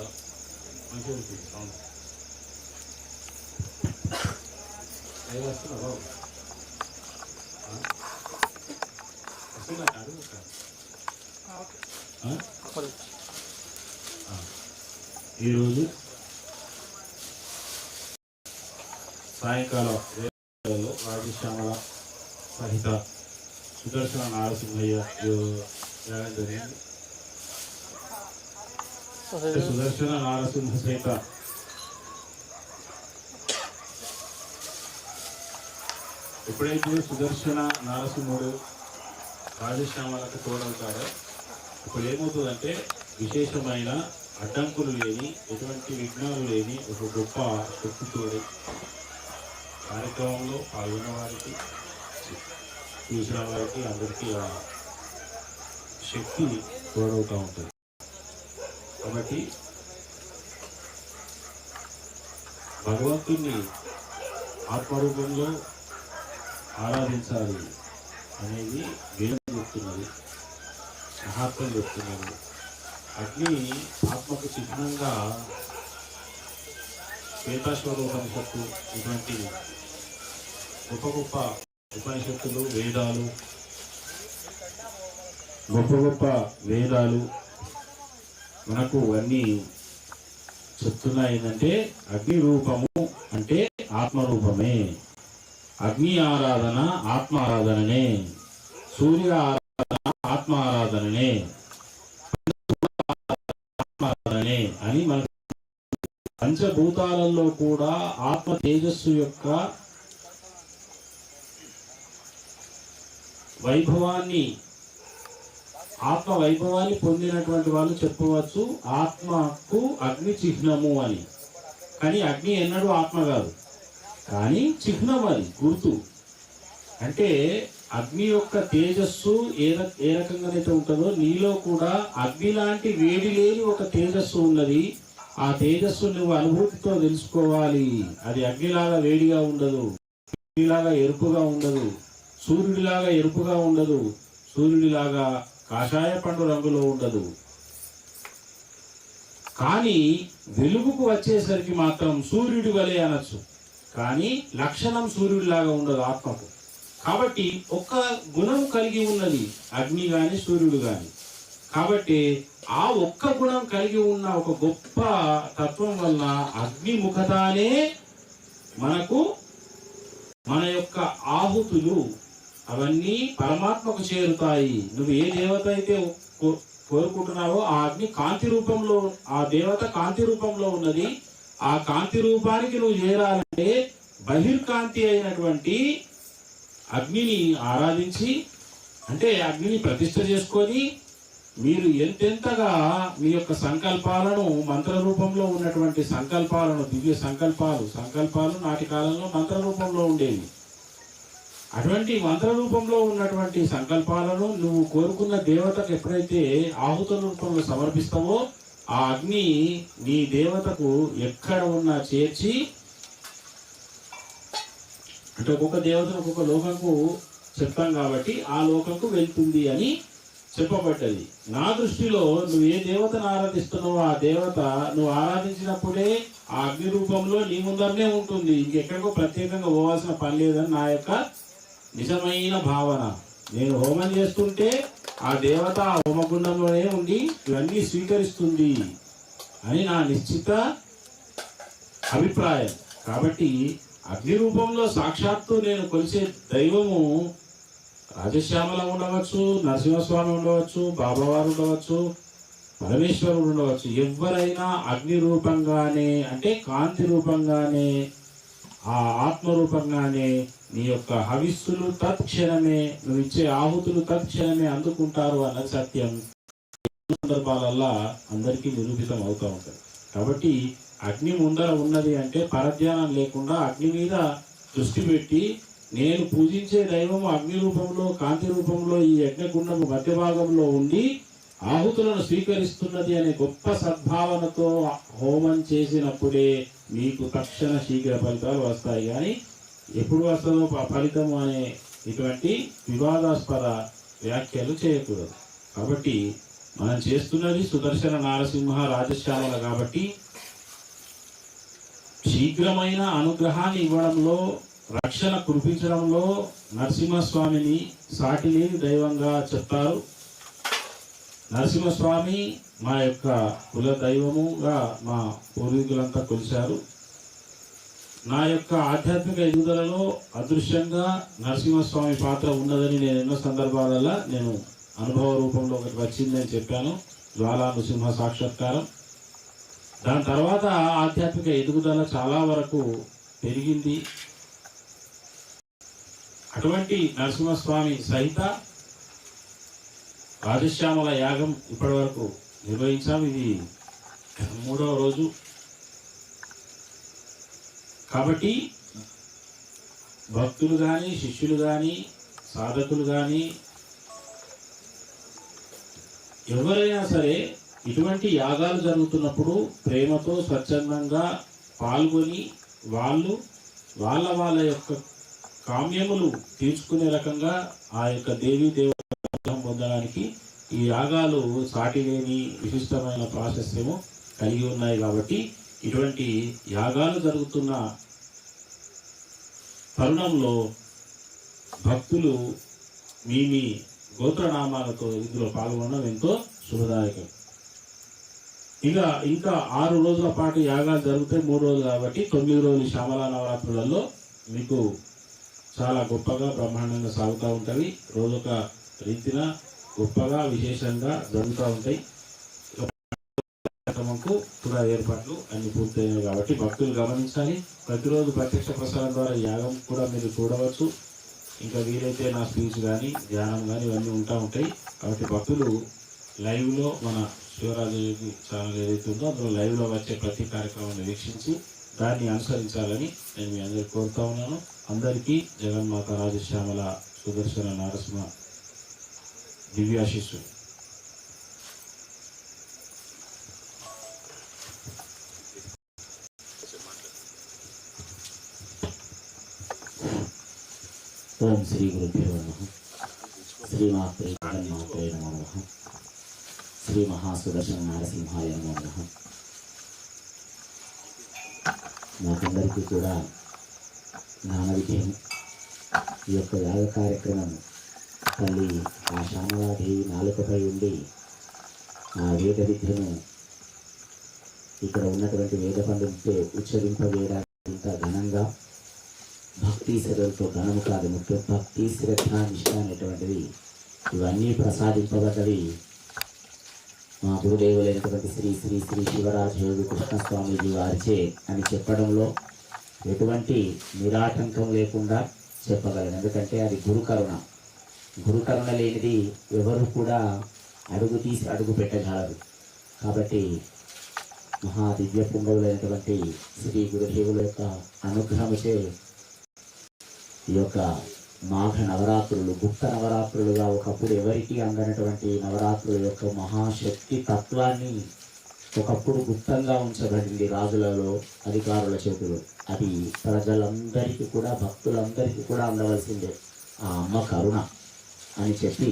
నమస్కారం మంచిగా ఉంటుంది సౌండ్ ఏం వస్తున్నా బాబు అడుగు ఈరోజు సాయంకాలం రాజశ్యామల సహిత సుదర్శన నారసింహయ్య యో- జరిగింది సుదర్శన నారసింహ సహిత ఎప్పుడైతే సుదర్శన నారసింహుడు రాజశ్యామలకు తోడవుతాడో ఇప్పుడు ఏమవుతుందంటే విశేషమైన అడ్డంకులు లేని ఎటువంటి విఘ్నాలు లేని ఒక గొప్ప శక్తితోడి కార్యక్రమంలో పాల్గొన్న వారికి చూసిన వారికి అందరికీ ఆ శక్తి తోడవుతూ ఉంటుంది. కాబట్టి భగవంతుణ్ణి ఆత్మరూపంలో ఆరాధించాలి అనేది వేదం చెప్తున్నది మహాత్మ చెప్తున్నారు. అగ్ని ఆత్మకు చిహ్నంగా శ్వేతాశ్వర ఉపనిషత్తు ఇటువంటి గొప్ప గొప్ప ఉపనిషత్తులు వేదాలు గొప్ప గొప్ప వేదాలు మనకు అన్నీ చెప్తున్నాయి ఏంటంటే అగ్ని రూపము అంటే ఆత్మరూపమే. అగ్ని ఆరాధన ఆత్మ ఆరాధననే సూర్య ఆరాధన ఆత్మ ఆరాధననే ఆత్మరాధననే అని మన పంచభూతాలలో కూడా ఆత్మ తేజస్సు యొక్క వైభవాన్ని ఆత్మ వైభవాన్ని పొందినటువంటి వాళ్ళు చెప్పవచ్చు ఆత్మకు అగ్ని చిహ్నము అని. కానీ అగ్ని ఎన్నడూ ఆత్మ కాదు. కానీ చిహ్నం అది గుర్తు. అంటే అగ్ని యొక్క తేజస్సు ఏ ఏ రకంగానైతే ఉంటుందో నీలో కూడా అగ్ని లాంటి వేడి లేని ఒక తేజస్సు ఉన్నది. ఆ తేజస్సు నువ్వు అనుభూతితో తెలుసుకోవాలి. అది అగ్నిలాగా వేడిగా ఉండదు అగ్నిలాగా ఎరుపుగా ఉండదు సూర్యుడిలాగా ఎరుపుగా ఉండదు సూర్యుడిలాగా కాషాయ పండు రంగులో ఉండదు. కానీ వెలుగుకు వచ్చేసరికి మాత్రం సూర్యుడు వలె అనొచ్చు. కానీ లక్షణం సూర్యుడిలాగా ఉండదు ఆత్మకు. కాబట్టి ఒక్క గుణం కలిగి ఉన్నది అగ్ని కానీ సూర్యుడు కానీ కాబట్టి ఆ ఒక్క గుణం కలిగి ఉన్న ఒక గొప్ప తత్వం వలన అగ్ని ముఖతానే మనకు మన యొక్క ఆహుతులు అవన్నీ పరమాత్మకు చేరుతాయి. నువ్వు ఏ దేవత అయితే కోరుకుంటున్నావో ఆ అగ్ని కాంతి రూపంలో ఆ దేవత కాంతి రూపంలో ఉన్నది. ఆ కాంతి రూపానికి నువ్వు చేరాలంటే బహిర్కాంతి అయినటువంటి అగ్నిని ఆరాధించి అంటే అగ్నిని ప్రతిష్ట చేసుకొని మీరు ఎంతెంతగా మీ యొక్క సంకల్పాలను మంత్ర రూపంలో ఉన్నటువంటి సంకల్పాలను దివ్య సంకల్పాలు సంకల్పాలు నాటి కాలంలో మంత్ర రూపంలో ఉండేవి. అటువంటి మంత్ర రూపంలో ఉన్నటువంటి సంకల్పాలను నువ్వు కోరుకున్న దేవతకు ఎప్పుడైతే ఆహుత రూపంలో సమర్పిస్తావో ఆ అగ్ని నీ దేవతకు ఎక్కడ ఉన్నా చేర్చి అంటే ఒక్కొక్క దేవతను ఒక్కొక్క లోకంకు చెప్తాం కాబట్టి ఆ లోకంకు వెళ్తుంది అని చెప్పబడ్డది. నా దృష్టిలో నువ్వు ఏ దేవతను ఆరాధిస్తున్నావో ఆ దేవత నువ్వు ఆరాధించినప్పుడే ఆ అగ్ని రూపంలో నీ ముందరనే ఉంటుంది. ఇంకెక్కడికో ప్రత్యేకంగా పోవాల్సిన పని లేదని నా యొక్క నిజమైన భావన. నేను హోమం చేస్తుంటే ఆ దేవత ఆ హోమగుండంలోనే ఉండి ఇవన్నీ స్వీకరిస్తుంది అని నా నిశ్చిత అభిప్రాయం. కాబట్టి అగ్ని రూపంలో సాక్షాత్తు నేను కొలిసే దైవము రాజశ్యామల ఉండవచ్చు నరసింహస్వామి ఉండవచ్చు బాబావారు ఉండవచ్చు పరమేశ్వరుడు ఉండవచ్చు. ఎవరైనా అగ్ని రూపంగానే అంటే కాంతి రూపంగానే ఆ ఆత్మ రూపంగానే నీ యొక్క హవిస్సులు తత్క్షణమే నువ్వు ఇచ్చే ఆహుతులు తత్క్షణమే అందుకుంటారు అన్న సత్యం. సందర్భాలల్లా అందరికీ నిరూపితం అవుతూ ఉంటుంది. కాబట్టి అగ్ని ముందర ఉన్నది అంటే పరధ్యానం లేకుండా అగ్ని మీద దృష్టి పెట్టి నేను పూజించే దైవము అగ్ని రూపంలో కాంతి రూపంలో ఈ యజ్ఞకుండము మధ్య భాగంలో ఉండి ఆహుతులను స్వీకరిస్తున్నది అనే గొప్ప సద్భావనతో హోమం చేసినప్పుడే మీకు తక్షణ శీఘ్ర ఫలితాలు వస్తాయి. కానీ ఎప్పుడు వస్తుందో ఫలితము అనే ఇటువంటి వివాదాస్పద వ్యాఖ్యలు చేయకూడదు. కాబట్టి మనం చేస్తున్నది సుదర్శన నారసింహ రాజశ్యామల కాబట్టి శీఘ్రమైన అనుగ్రహాన్ని ఇవ్వడంలో రక్షణ కురిపించడంలో నరసింహస్వామిని సాటిని దైవంగా చెప్తారు. నరసింహస్వామి మా యొక్క కుల దైవముగా మా పూర్వీకులంతా కొలిచారు నా యొక్క ఆధ్యాత్మిక ఎదుగుదలలో అదృశ్యంగా నరసింహస్వామి పాత్ర ఉన్నదని నేను ఎన్నో సందర్భాలలో నేను అనుభవ రూపంలో ఒకటి వచ్చిందని చెప్పాను. జ్వాలా నృసింహ సాక్షాత్కారం. దాని తర్వాత ఆధ్యాత్మిక ఎదుగుదల చాలా వరకు పెరిగింది. అటువంటి నరసింహస్వామి సహిత రాజశ్యామల యాగం ఇప్పటి వరకు నిర్వహించాం ఇది మూడవ రోజు. కాబట్టి భక్తులు కానీ శిష్యులు కానీ సాధకులు కానీ ఎవరైనా సరే ఇటువంటి యాగాలు జరుగుతున్నప్పుడు ప్రేమతో స్వచ్ఛందంగా పాల్గొని వాళ్ళు వాళ్ళ వాళ్ళ యొక్క కామ్యములు తీర్చుకునే రకంగా ఆ యొక్క దేవీ దేవతం పొందడానికి ఈ యాగాలు సాటి లేని విశిష్టమైన ప్రాశస్యము కలిగి ఉన్నాయి కాబట్టి ఇటువంటి యాగాలు జరుగుతున్న తరుణంలో భక్తులు మీ మీ గోత్రనామాలతో ఇందులో పాల్గొనడం ఎంతో శుభదాయకం. ఇక ఇంకా ఆరు రోజుల పాటు యాగాలు జరుగుతాయి మూడు రోజులు కాబట్టి తొమ్మిది రోజులు శ్యామల నవరాత్రులలో మీకు చాలా గొప్పగా బ్రహ్మాండంగా సాగుతూ ఉంటుంది. రోజొక రీతిన గొప్పగా విశేషంగా జరుగుతూ ఉంటాయి. కార్యక్రమంకు కూడా ఏర్పాట్లు అన్ని పూర్తయినవి కాబట్టి భక్తులు గమనించాలి. ప్రతిరోజు ప్రత్యక్ష ప్రసారం ద్వారా యాగం కూడా మీరు చూడవచ్చు. ఇంకా వీలైతే నా స్పీచ్ కానీ ధ్యానం కానీ ఇవన్నీ ఉంటా ఉంటాయి. కాబట్టి భక్తులు లైవ్లో మన శివరాజు ఛానల్ ఏదైతే ఉందో అందులో లైవ్లో వచ్చే ప్రతి కార్యక్రమాన్ని వీక్షించి దాన్ని అనుసరించాలని నేను మీ అందరికీ కోరుతా ఉన్నాను. అందరికీ జగన్మాత రాజశ్యామల సుదర్శన నరసింహ దివ్యాశిస్సు ఓం శ్రీ గురుభ్యో నమ. శ్రీమాత్రే జగన్మాత్రే నమో. నమ శ్రీ మహాసుదర్శన నరసింహాయ నమో. నమ మాకందరికీ కూడా జ్ఞాన విజయం ఈ యొక్క యాగ కార్యక్రమం తల్లి ఆ శ్యామలాదేవి నాలుకపై ఉండి ఆ వేద విద్యను ఇక్కడ ఉన్నటువంటి వేద పండితులతో ఉచ్చరింపవేయడానికి ఇంత ఘనంగా భక్తి శ్రద్ధలతో ధనము కాదు ముఖ్యం భక్తి శ్రద్ధ నిష్ట అనేటువంటివి ఇవన్నీ ప్రసాదింపబడ్డవి. మా గురుదేవులైనటువంటి శ్రీ శ్రీ శ్రీ శివరాజ కృష్ణస్వామీజీ వారిచే అని చెప్పడంలో ఎటువంటి నిరాటంకం లేకుండా చెప్పగలను. ఎందుకంటే అది గురుకరుణ గురుకరుణ లేనిది ఎవరు కూడా అడుగు తీసి అడుగు పెట్టగలరు. కాబట్టి మహా దివ్య పుంగవులైనటువంటి శ్రీ గురుదేవుల యొక్క అనుగ్రహముచే ఈ యొక్క మాఘ నవరాత్రులు గుప్త నవరాత్రులుగా ఒకప్పుడు ఎవరికి అందనటువంటి నవరాత్రుల యొక్క మహాశక్తి తత్వాన్ని ఒకప్పుడు గుప్తంగా ఉంచబడింది రాజులలో అధికారుల చేతులు. అది ప్రజలందరికీ కూడా భక్తులందరికీ కూడా అందవలసిందే. ఆ అమ్మ కరుణ అని చెప్పి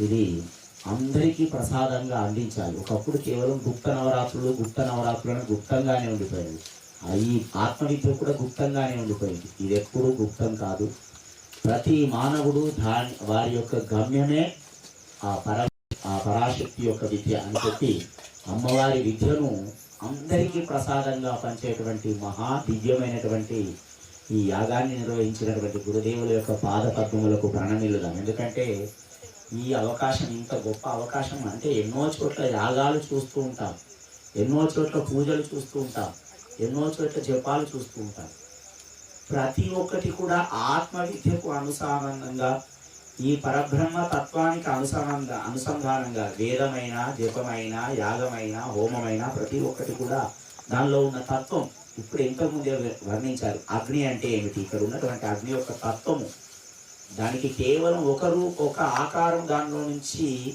ఇది అందరికీ ప్రసాదంగా అందించాలి. ఒకప్పుడు కేవలం గుప్త నవరాత్రులు గుప్త నవరాత్రులను గుప్తంగానే ఉండిపోయింది ఈ ఆత్మవిద్య కూడా గుప్తంగానే ఉండిపోయింది. ఇది ఎప్పుడూ గుప్తం కాదు. ప్రతి మానవుడు దాని వారి యొక్క గమ్యమే ఆ పర ఆ పరాశక్తి యొక్క విద్య అని చెప్పి అమ్మవారి విద్యను అందరికీ ప్రసాదంగా పంచేటువంటి మహా దివ్యమైనటువంటి ఈ యాగాన్ని నిర్వహించినటువంటి గురుదేవుల యొక్క పాద పద్మములకు ప్రణమిల్లుదాం. ఎందుకంటే ఈ అవకాశం ఇంత గొప్ప అవకాశం అంటే ఎన్నో చోట్ల యాగాలు చూస్తూ ఉంటాం. ఎన్నో చోట్ల పూజలు చూస్తూ ఉంటాం. ఎన్నో చోట్ల జపాలు చూస్తూ ఉంటారు. ప్రతి ఒక్కటి కూడా ఆత్మ విద్యకు ఈ పరబ్రహ్మ తత్వానికి అనుసంధానంగా అనుసంధానంగా వేదమైన జపమైన యాగమైన హోమమైన ప్రతి ఒక్కటి కూడా దానిలో ఉన్న తత్వం ఇప్పుడు ఇంతకుముందే వర్ణించారు. అగ్ని అంటే ఏమిటి? ఇక్కడ ఉన్నటువంటి అగ్ని యొక్క తత్వము. దానికి కేవలం ఒక రూ ఒక ఆకారం దానిలో నుంచి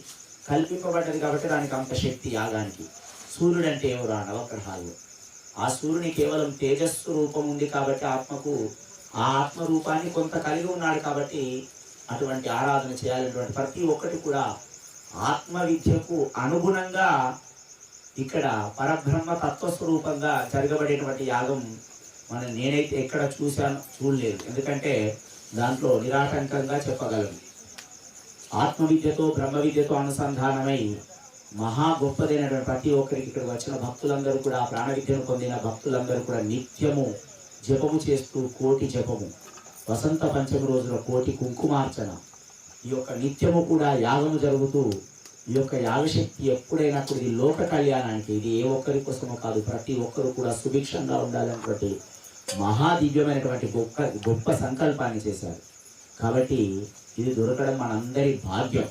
కల్పింపబడ్డది కాబట్టి దానికి అంత శక్తి యాగానికి. సూర్యుడు అంటే ఎవరు ఆ నవగ్రహాల్లో ఆ సూర్యుని కేవలం తేజస్సు రూపం ఉంది కాబట్టి ఆత్మకు ఆ ఆత్మ రూపాన్ని కొంత కలిగి ఉన్నాడు కాబట్టి అటువంటి ఆరాధన చేయాలనేటువంటి ప్రతి ఒక్కటి కూడా ఆత్మ విద్యకు అనుగుణంగా ఇక్కడ పరబ్రహ్మ తత్వస్వరూపంగా జరగబడేటువంటి యాగం మనం నేనైతే ఎక్కడ చూశాను చూడలేదు. ఎందుకంటే దాంట్లో నిరాటంకంగా చెప్పగలను. ఆత్మ విద్యతో బ్రహ్మ విద్యతో అనుసంధానమై మహా గొప్పదైనటువంటి ప్రతి ఒక్కరికి ఇక్కడ వచ్చిన భక్తులందరూ కూడా ప్రాణ విద్యను పొందిన భక్తులందరూ కూడా నిత్యము జపము చేస్తూ కోటి జపము. వసంత పంచమి రోజున కోటి కుంకుమార్చన. ఈ యొక్క నిత్యము కూడా యాగము జరుగుతూ ఈ యొక్క యాగశక్తి ఎప్పుడైనా కూడా ఇది లోక కళ్యాణానికి ఇది ఏ ఒక్కరి కోసమో కాదు ప్రతి ఒక్కరు కూడా సుభిక్షంగా ఉండాలన్నటువంటి మహా దివ్యమైనటువంటి గొప్ప గొప్ప సంకల్పాన్ని చేశారు. కాబట్టి ఇది దొరకడం మనందరి భాగ్యం.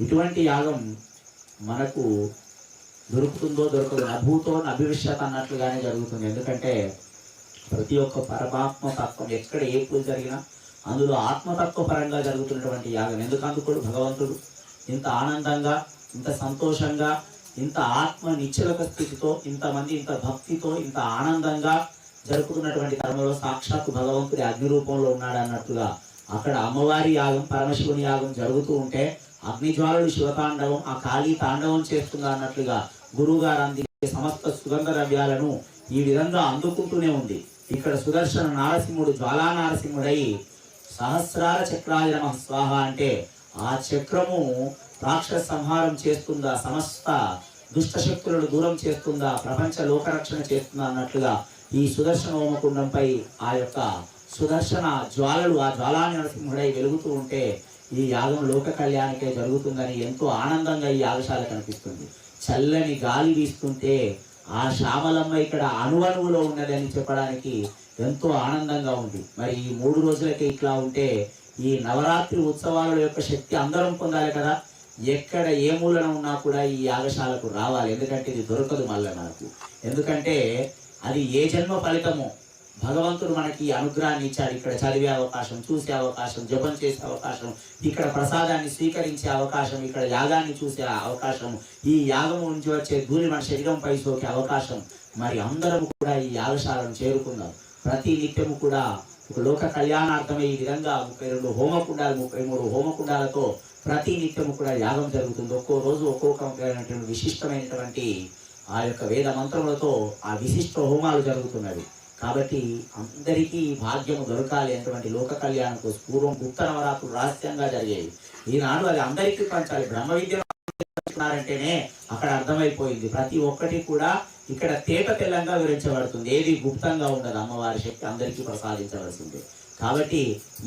ఇటువంటి యాగం మనకు దొరుకుతుందో దొరకదు నభూతో నభివిష్యత్ అన్నట్లుగానే జరుగుతుంది. ఎందుకంటే ప్రతి ఒక్క పరమాత్మ తత్వం ఎక్కడ ఏ పూజ జరిగినా అందులో ఆత్మతత్వ పరంగా జరుగుతున్నటువంటి యాగం. ఎందుకు అందుకోడు భగవంతుడు. ఇంత ఆనందంగా ఇంత సంతోషంగా ఇంత ఆత్మ నిశ్చలక స్థితితో ఇంతమంది ఇంత భక్తితో ఇంత ఆనందంగా జరుపుతున్నటువంటి కర్మలో సాక్షాత్తు భగవంతుడి అగ్ని రూపంలో ఉన్నాడు అన్నట్టుగా అక్కడ అమ్మవారి యాగం పరమశివుని యాగం జరుగుతూ ఉంటే అగ్నిజ్వాలలు శివతాండవం ఆ కాళీ తాండవం చేస్తుందా అన్నట్లుగా గురువు గారు అందించే సమస్త సుగంధ ద్రవ్యాలను ఈ విధంగా అందుకుంటూనే ఉంది. ఇక్కడ సుదర్శన నారసింహుడు జ్వాలా నారసింహుడై సహస్రార చక్రాయ నమః స్వాహ అంటే ఆ చక్రము రాక్షస సంహారం చేస్తుందా సమస్త దుష్ట శక్తులను దూరం చేస్తుందా ప్రపంచ లోకరక్షణ చేస్తుందా అన్నట్లుగా ఈ సుదర్శన హోమకుండంపై ఆ యొక్క సుదర్శన జ్వాలలు ఆ జ్వాలా నరసింహుడై వెలుగుతూ ఉంటే ఈ యాగం లోక కళ్యాణకే జరుగుతుందని ఎంతో ఆనందంగా ఈ యాగశాల కనిపిస్తుంది. చల్లని గాలి వీస్తుంటే ఆ శ్యామలమ్మ ఇక్కడ అణువణువులో ఉన్నదని చెప్పడానికి ఎంతో ఆనందంగా ఉంది. మరి ఈ మూడు రోజులకే ఇట్లా ఉంటే ఈ నవరాత్రి ఉత్సవాల యొక్క శక్తి అందరం పొందాలి కదా? ఎక్కడ ఏ మూలన ఉన్నా కూడా ఈ యాగశాలకు రావాలి. ఎందుకంటే ఇది దొరకదు మళ్ళీ మనకు. ఎందుకంటే అది ఏ జన్మ ఫలితమో భగవంతుడు మనకి అనుగ్రహాన్ని ఇచ్చాడు. ఇక్కడ చదివే అవకాశం చూసే అవకాశం జపం చేసే అవకాశం ఇక్కడ ప్రసాదాన్ని స్వీకరించే అవకాశం ఇక్కడ యాగాన్ని చూసే అవకాశం ఈ యాగము నుంచి వచ్చే ధూళి మన శరీరంపై సోకే అవకాశం. మరి అందరం కూడా ఈ యాగశాలను చేరుకుందాం. ప్రతి నిత్యము కూడా ఒక లోక కళ్యాణార్థమే ఈ విధంగా ముప్పై రెండు హోమకుండాలు ముప్పై మూడు హోమకుండాలతో ప్రతి నిత్యము కూడా యాగం జరుగుతుంది. ఒక్కో రోజు ఒక్కొక్క విశిష్టమైనటువంటి ఆ యొక్క వేద మంత్రములతో ఆ విశిష్ట హోమాలు జరుగుతున్నవి. కాబట్టి అందరికీ ఈ భాగ్యము దొరకాలి అటువంటి లోక కళ్యాణం కోసం పూర్వం గుప్త నవరాత్రులు రహస్యంగా జరిగేవి. ఈనాడు అది అందరికీ పంచాలి. బ్రహ్మ విద్య అంటేనే అక్కడ అర్థమైపోయింది. ప్రతి ఒక్కటి కూడా ఇక్కడ తేట తెల్లంగా వివరించబడుతుంది. ఏది గుప్తంగా ఉండదు. అమ్మవారి శక్తి అందరికీ ప్రసాదించవలసింది కాబట్టి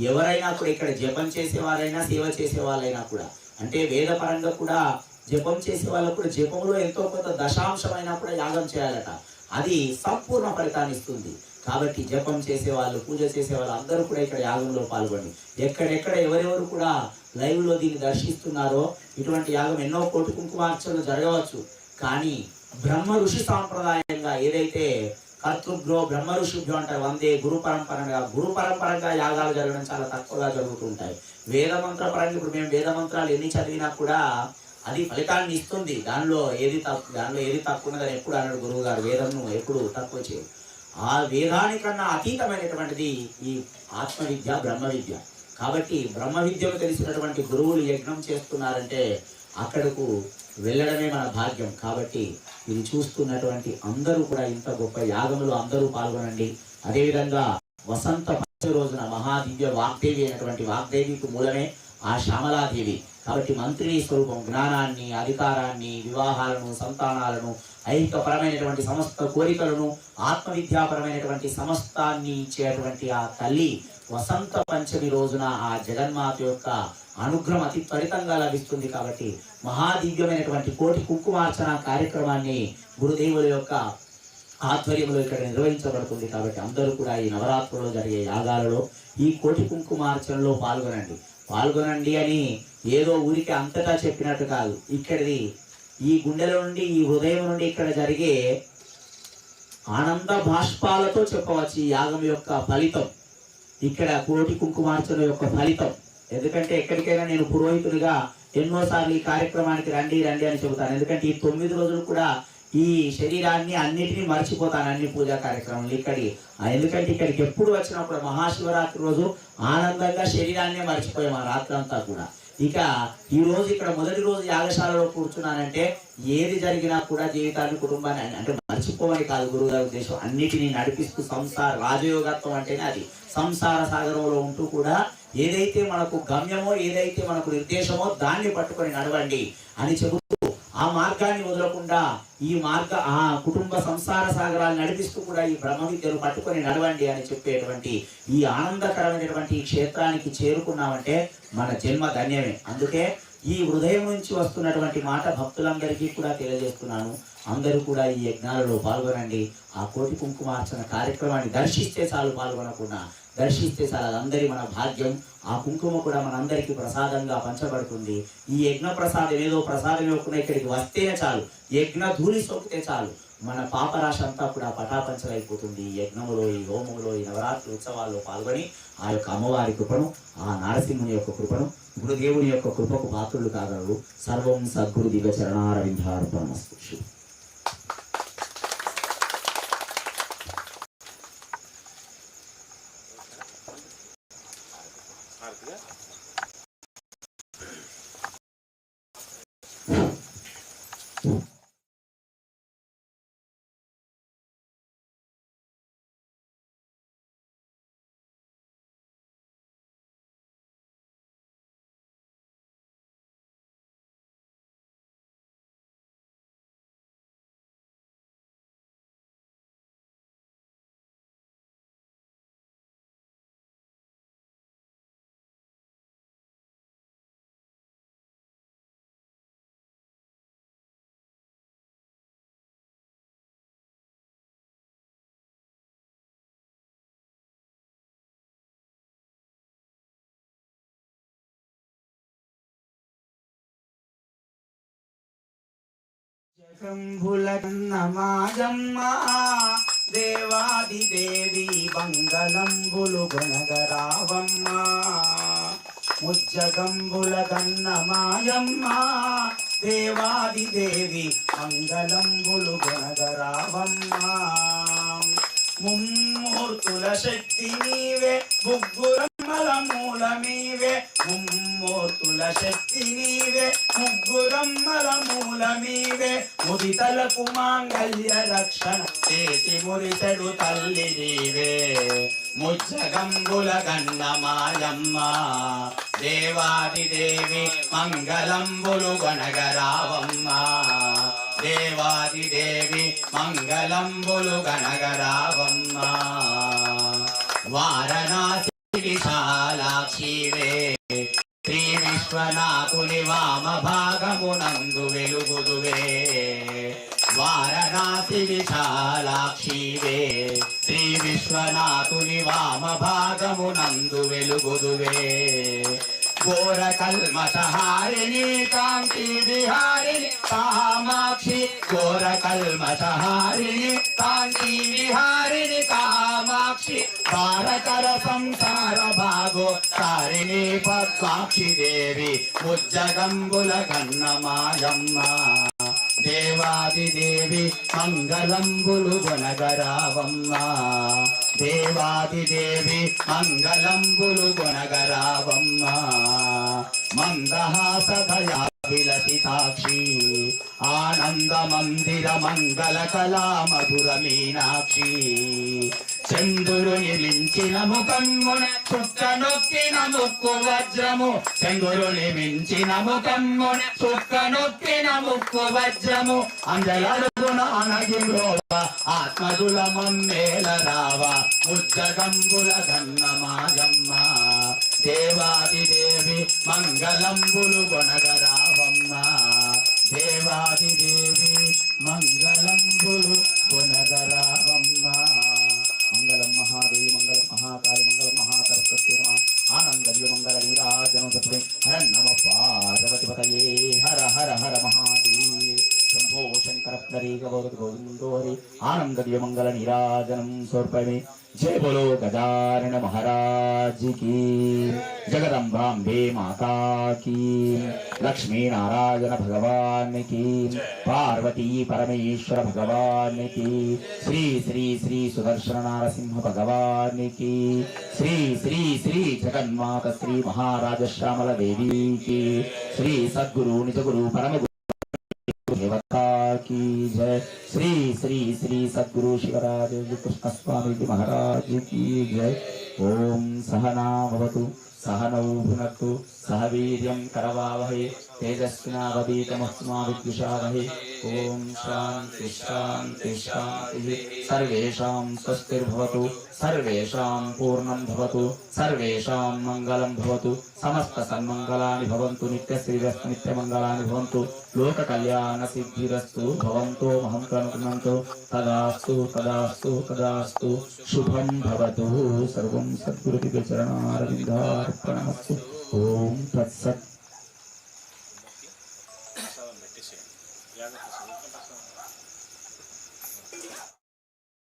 ఎవరైనా కూడా ఇక్కడ జపం చేసేవారైనా సేవ చేసే వాళ్ళైనా కూడా అంటే వేదపరంగా కూడా జపం చేసే వాళ్ళకు కూడా జపంలో ఎంతో కొంత దశాంశమైనా కూడా యాగం చేయాలట. అది సంపూర్ణ ఫలితాన్ని ఇస్తుంది. కాబట్టి జపం చేసే వాళ్ళు పూజ చేసే వాళ్ళు అందరూ కూడా ఇక్కడ యాగంలో పాల్గొని ఎక్కడెక్కడ ఎవరెవరు కూడా లైవ్లో దీన్ని దర్శిస్తున్నారో ఇటువంటి యాగం ఎన్నో కోటి కుంకుమార్చనలు జరగవచ్చు. కానీ బ్రహ్మ ఋషి సాంప్రదాయంగా ఏదైతే కర్తృగ్రో బ్రహ్మ ఋషిభ్యో అంటారు వందే గురు పరంపరగా గురు పరంపరంగా యాగాలు జరగడం చాలా తక్కువగా జరుగుతుంటాయి వేద మంత్ర పరంగా ఇప్పుడు మేము వేద మంత్రాలు ఎన్ని చదివినా కూడా అది ఫలితాన్ని ఇస్తుంది. దానిలో ఏది తప్పు దానిలో ఏది తక్కువ ఉన్నదని ఎప్పుడు అన్నాడు గురువు గారు వేదంను ఎప్పుడు తక్కువ చేయదు ఆ వేదానికన్నా అతీతమైనటువంటిది ఈ ఆత్మ విద్య బ్రహ్మ విద్య కాబట్టి బ్రహ్మ విద్యను తెలిసినటువంటి గురువులు యజ్ఞం చేస్తున్నారంటే అక్కడకు వెళ్ళడమే మన భాగ్యం. కాబట్టి ఇది చూస్తున్నటువంటి అందరూ కూడా ఇంత గొప్ప యాగములు అందరూ పాల్గొనండి. అదేవిధంగా వసంత పంచ రోజున మహాదివ్య వాగ్దేవి అయినటువంటి వాగ్దేవికి మూలమే ఆ శ్యామలాదేవి. కాబట్టి మంత్రి స్వరూపం జ్ఞానాన్ని అధికారాన్ని వివాహాలను సంతానాలను ఐహికపరమైనటువంటి సమస్త కోరికలను ఆత్మవిద్యాపరమైనటువంటి సమస్తాన్ని ఇచ్చేటువంటి ఆ తల్లి వసంత పంచమి రోజున ఆ జగన్మాత యొక్క అనుగ్రహం అతి త్వరితంగా లభిస్తుంది కాబట్టి మహాదివ్యమైనటువంటి కోటి కుంకుమార్చన కార్యక్రమాన్ని గురుదేవుల యొక్క ఆధ్వర్యంలో ఇక్కడ నిర్వహించబడుతుంది కాబట్టి అందరూ కూడా ఈ నవరాత్రుల్లో జరిగే యాగాలలో ఈ కోటి కుంకుమార్చనలో పాల్గొనండి. పాల్గొనండి అని ఏదో ఊరికి అంతటా చెప్పినట్టు కాదు. ఇక్కడిది ఈ గుండెల నుండి ఈ హృదయం నుండి ఇక్కడ జరిగే ఆనంద బాష్పాలతో చెప్పవచ్చు ఈ యాగం యొక్క ఫలితం. ఇక్కడ కోటి కుంకుమార్చన యొక్క ఫలితం. ఎందుకంటే ఎక్కడికైనా నేను పురోహితుడిగా ఎన్నోసార్లు ఈ కార్యక్రమానికి రండి రండి అని చెబుతాను. ఎందుకంటే ఈ తొమ్మిది రోజులు కూడా ఈ శరీరాన్ని అన్నిటినీ మర్చిపోతాను అన్ని పూజా కార్యక్రమాలు ఇక్కడి ఎందుకంటే ఇక్కడికి ఎప్పుడు వచ్చినప్పుడు మహాశివరాత్రి రోజు ఆనందంగా శరీరాన్నే మర్చిపోయాం ఆ రాత్రి అంతా కూడా. ఇక ఈ రోజు ఇక్కడ మొదటి రోజు యాగశాలలో కూర్చున్నానంటే ఏది జరిగినా కూడా జీవితాన్ని కుటుంబాన్ని అంటే మర్చిపోవని కాదు గురువు గారి ఉద్దేశం. అన్నిటినీ నడిపిస్తూ సంసార రాజయోగత్వం అంటేనే అది. సంసార సాగరంలో ఉంటూ కూడా ఏదైతే మనకు గమ్యమో ఏదైతే మనకు నిర్దేశమో దాన్ని పట్టుకొని నడవండి అని చెబుతూ ఆ మార్గాన్ని వదలకుండా ఈ మార్గ ఆ కుటుంబ సంసార సాగరాలు నడిపిస్తూ కూడా ఈ బ్రహ్మ విద్యను పట్టుకొని నడవండి అని చెప్పేటువంటి ఈ ఆనందకరమైనటువంటి ఈ క్షేత్రానికి చేరుకున్నామంటే మన జన్మ ధన్యమే. అందుకే ఈ హృదయం నుంచి వస్తున్నటువంటి మాట భక్తులందరికీ కూడా తెలియజేస్తున్నాను. అందరూ కూడా ఈ యజ్ఞాలలో పాల్గొనండి. ఆ కోటి కుంకుమార్చన కార్యక్రమాన్ని దర్శిస్తే చాలు పాల్గొనకుండా దర్శిస్తే చాలు అదందరి మన భాగ్యం. ఆ కుంకుమ కూడా మనందరికీ ప్రసాదంగా పంచబడుతుంది. ఈ యజ్ఞ ప్రసాదం ఏదో ప్రసాదం ఇవ్వకుండా ఇక్కడికి వస్తేనే చాలు. యజ్ఞ ధూళి సోకితే చాలు. మన పాపరాశి అంతా కూడా పటాపంచలైపోతుంది. ఈ యజ్ఞములో ఈ హోమములో ఈ నవరాత్రి ఉత్సవాల్లో పాల్గొని ఆ యొక్క అమ్మవారి కృపను ఆ నారసింహుని యొక్క కృపను గురుదేవుని యొక్క కృపకు పాత్రులు కాగలరు. సర్వం సద్గురు దివ్య చరణారవిందార్పణమస్తు. జగంబులన్నమాయమ్మ దేవాది దేవి మంగళంబులు గుణగరావమ్మ. ముజ్జగంబుల గన్నమాయమ్మ దేవాది దేవి మంగళంబులు గుణగరావమ్మ. ముమ్మూర్తుల శక్తి నీవే ముగ్గురం ముగ్గురమ్మల మూలమీవే ముమ్మూర్తుల శక్తి నీవే ముగ్గురమ్మల మూలమీవే ముదితలకు మాంగళ్య రక్షణ చేతి మురితడు తల్లి నీవే. ముజ్జగంబుల గన్నమాయమ్మ దేవాది దేవి మంగళంబులు గణగరావమ్మ. దేవాది దేవి మంగళంబులు గణగరావమ్మ. వారణాసి విశాలాక్షివే శ్రీ విశ్వనాథుని వామ భాగమునందు వెలుగుదువే. వారణాసి విశాలాక్షివే. శ్రీ విశ్వనాథుని వామ భాగమునందు వెలుగుదువే. ఘోర కల్మసహారిణి కాంతి విహారిణి కామాక్షి ఘోర కల్మసహారిణి కాంతి విహారిణి. భారతర సంసార భాగో తారిణి పద్మాక్షి దేవి ముజ్జగంబుల గన్నమాయమ్మ దేవాది దేవి మంగళంబులు గుణగరావమ్మ దేవాది దేవి మంగళంబులు గుణగరావమ్మ మందహాసభయా విలసితాక్షి ఆనంద మందిర మంగళ కళా మధుర మీనాక్షి చంద్రుని మించిన ముఖమ్మున చుక్క నొక్కిన ముక్కు వజ్రము చంద్రుని మించిన ముఖమ్మున చుక్క నొక్కిన ముక్కు వజ్రము అందరడుగున అనగిలోవ ఆత్మదుల మమ్మేల రావ ఉజ్జగంబుల గన్నమాయమ్మ దేవాదిదేవి మంగళంబులు కొనగరావమ్మ దేవాదిదేవి మంగళంబులు కొనగరావమ్మ మంగళం మహాదేవి మంగళం మహాకాళి మంగళం మహాసరస్వతి ఆనందర్య మంగళ నీరాజనం సత్వే హర నమ పార్వతి పతయే. హర హర హర మహాదేవి. శంభో శంకర గోవిందోరి ఆనందదియ మంగళ నీరాజనం సమర్పమే జయ బలో గజారణ మహారాజికి జగదంబాంబే మాతాకి లక్ష్మీనారాయణ భగవానికి పార్వతీ పరమేశ్వర భగవానికి శ్రీ శ్రీ శ్రీ సుదర్శన నారసింహ భగవానికి శ్రీ శ్రీ శ్రీ జగన్మాత శ్రీ మహారాజ శ్యామల దేవికి శ్రీ సద్గురు నిజగురు పరమగురు देवता की जय। श्री श्री श्री सद्गुरु शिवराज कृष्ण महाराज की जय। ओम सहना भवतु, सहनौ भुनक्तु। सह वीर्यं करवावहै तेजस्विनावतीतमस्माविद्विषावहै ॐ शान्ति शान्ति शान्तिः सर्वेषां स्वस्तिर्भवतु सर्वेषां पूर्णं भवतु सर्वेषां मङ्गलं भवतु समस्तसन्मङ्गलानि भवन्तु नित्यश्रीरस्तु नित्यमङ्गलानि भवन्तु लोककल्याणसिद्धिरस्तु भवन्तो महं कनुकृणन्तु तदास्तु तदास्तु तदास्तु शुभं भवतु सर्वं सद्गुरुदिव्यचरणारविन्दार्पणमस्तु ஓம் தத்சத்